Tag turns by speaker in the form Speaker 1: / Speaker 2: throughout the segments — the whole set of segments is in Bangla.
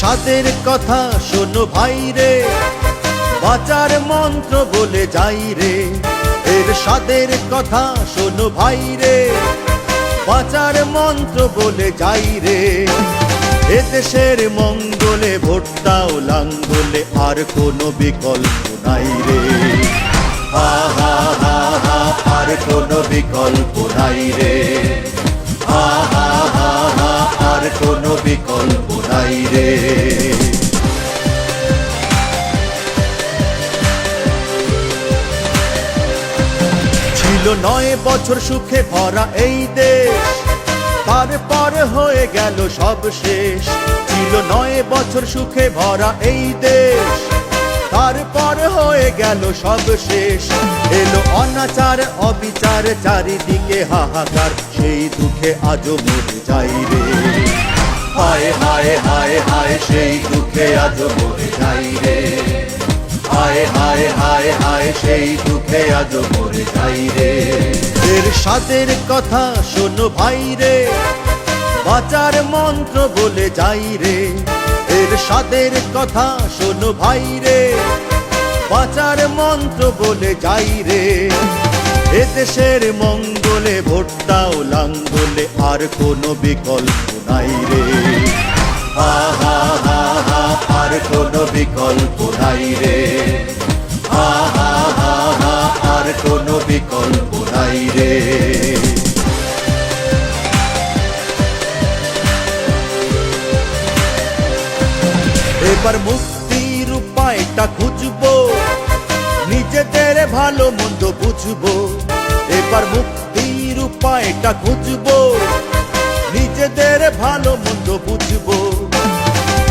Speaker 1: সাদের কথা শোনো ভাই রে। বাঁচার মন্ত্র বলে যাই রে। এর সাদের কথা শোনো ভাই রে। বাঁচার মন্ত্র বলে যাই রে। এ দেশের মঙ্গলে ভোটটাও লাঙ্গলে আর কোনো বিকল্প নাই রে। হা হা আর কোনো বিকল্প নাই রে। হা হা, আর কোনো বিকল্প রে ছিল নয় বছর সুখে ভরা এই দেশ। তারপর হয়ে গেল সব শেষ। ছিল নয় বছর সুখে ভরা এই দেশ। তারপর হয়ে গেল সব শেষ। এলো অনাচার, অবিচার, চারিদিকে হাহাকার। সেই দুঃখে আজও মরে যাই রে। হায় হায় হায় হায়, সেই দুঃখে আজও মরে যাই রে। হায় হায় হায় হায়, সেই দুঃখে আজও মরে যাই রে। এর সাদের কথা শোনো ভাই রে, বাঁচার মন্ত্র বলে যাই রে। এর সাদের কথা শোনো ভাই রে, বাঁচার মন্ত্র বলে যাই রে। এ দেশের মঙ্গলে ভোটটাও লাঙ্গলে, আর কোনো বিকল্প নাই রে। হা আর কোনো বিকল্প নাই রে। আর কোনো বিকল্প নাই রে। এবার মুক্তির উপায়টা খুঁজবো। নিজেদের ভালো মন্দ বুঝব। এবার মুক্তির উপায়টা খুঁজবো। ভালো মন্দ বুঝব।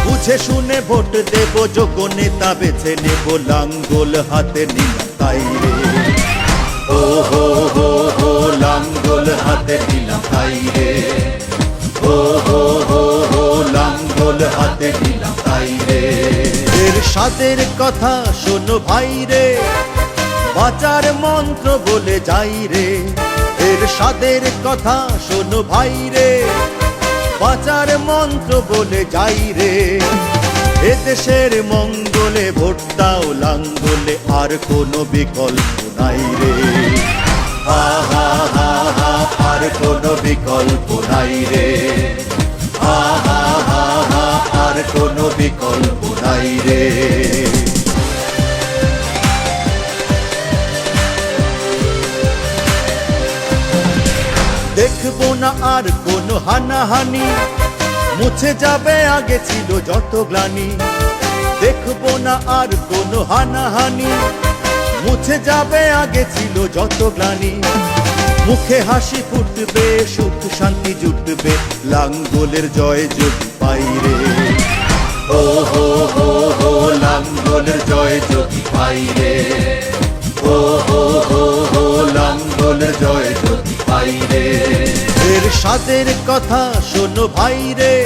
Speaker 1: বুঝে শুনে ভোট দেব, যোগ্য নেতা বেছে নেব, লাঙ্গল হাতে নিলাম তাই রে। ও, হো হো হো, লাঙ্গল হাতে নিলাম তাই রে। ও হো হো হো, লাঙ্গল হাতে নিলাম তাই রে। এর সাদের কথা শোনো ভাই রে, বাঁচার মন্ত্র বলে যাই রে। এর সাদের কথা শোনো ভাই রে বাঁচার মন্ত্র বলে যাই রে। এ দেশের মঙ্গলে ভোটটাও লাঙ্গলে, আর কোনো বিকল্প নাই রে। আর কোনো বিকল্প নাই রে। আর কোনো বিকল্প নাই রে। দেখব না আর হানাহানি। মুছে যাবে আগে ছিল যত গ্লানি। দেখব না আর কোনো হানাহানি। মুছে যাবে আগে ছিল যত গ্লানি। মুখে হাসি ফুটবে, সুখ শান্তি জুটবে, লাঙ্গলের জয় যদি পাই রে ও, হো হো হো, লাঙ্গলের জয় যদি পাই রে ও, হো হো হো, লাঙ্গলের জয় যদি পাই রে এর সাদের কথা শোনো ভাই রে।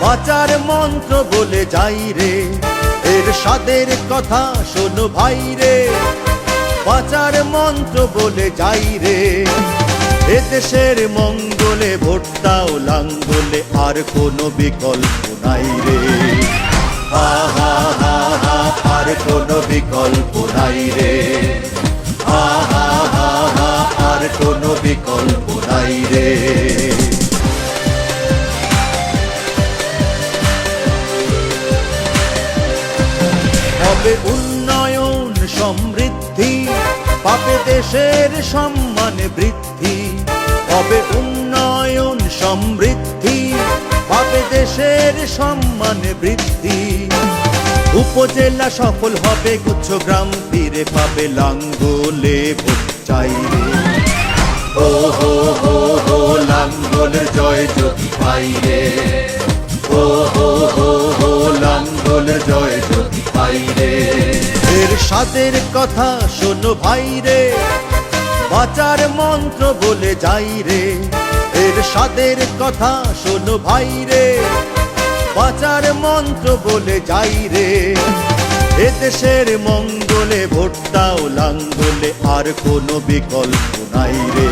Speaker 1: বাঁচার মন্ত্র বলে যাই রে। এর সাদের কথা শোনো ভাই রে। বাঁচার মন্ত্র বলে যাই রে। এ দেশের মঙ্গলে ভোটটাও লাঙ্গলে আর কোনো বিকল্প নাই রে। হা হা আর কোনো বিকল্প নাই রে। হা হা, আর কোনো বিকল্প নাই রে হবে উন্নয়ন, সমৃদ্ধি, পাবে দেশের সম্মান বৃদ্ধি। হবে উন্নয়ন, সমৃদ্ধি, পাবে দেশের সম্মান বৃদ্ধি। উপজেলা সফল হবে গুচ্ছ গ্রাম ফিরে পাবে লাঙ্গলে ভোট চাই ও হো হো হো, লাঙ্গলের জয় যদি পাই রে। ও হো হো হো, লাঙ্গলের জয় যদি পাই রে। এর সাদের কথা শোনো ভাই রে, বাঁচার মন্ত্র বলে যাই রে। এর সাদের কথা শোনো ভাই রে, বাঁচার মন্ত্র বলে যাই রে। এ দেশের মঙ্গলে ভোটটাও লাঙ্গলে আর কোনো বিকল্প নাই রে।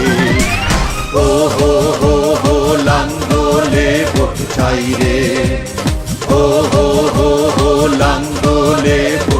Speaker 1: ও হো হো হো লাঙ্গলে ভোট চাই রে। ও হো হো হো লাঙ্গলে হো